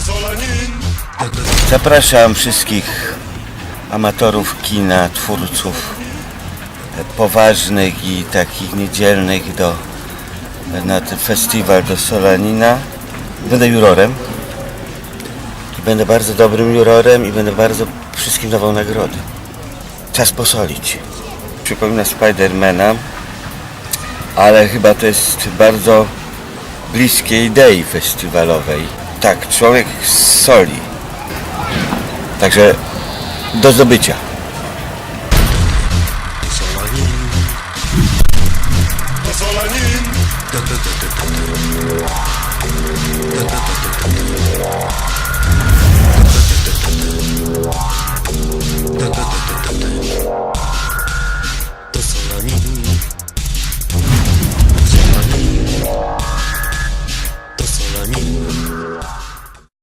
Solanin. Zapraszam wszystkich amatorów kina, twórców poważnych i takich niedzielnych do, na ten festiwal do Solanina. Będę jurorem. I będę bardzo dobrym jurorem i będę bardzo wszystkim dawał nagrody. Czas posolić. Przypomina Spidermana, ale chyba to jest bardzo bliskie idei festiwalowej. Tak, człowiek soli. Także do zdobycia. To Solanin.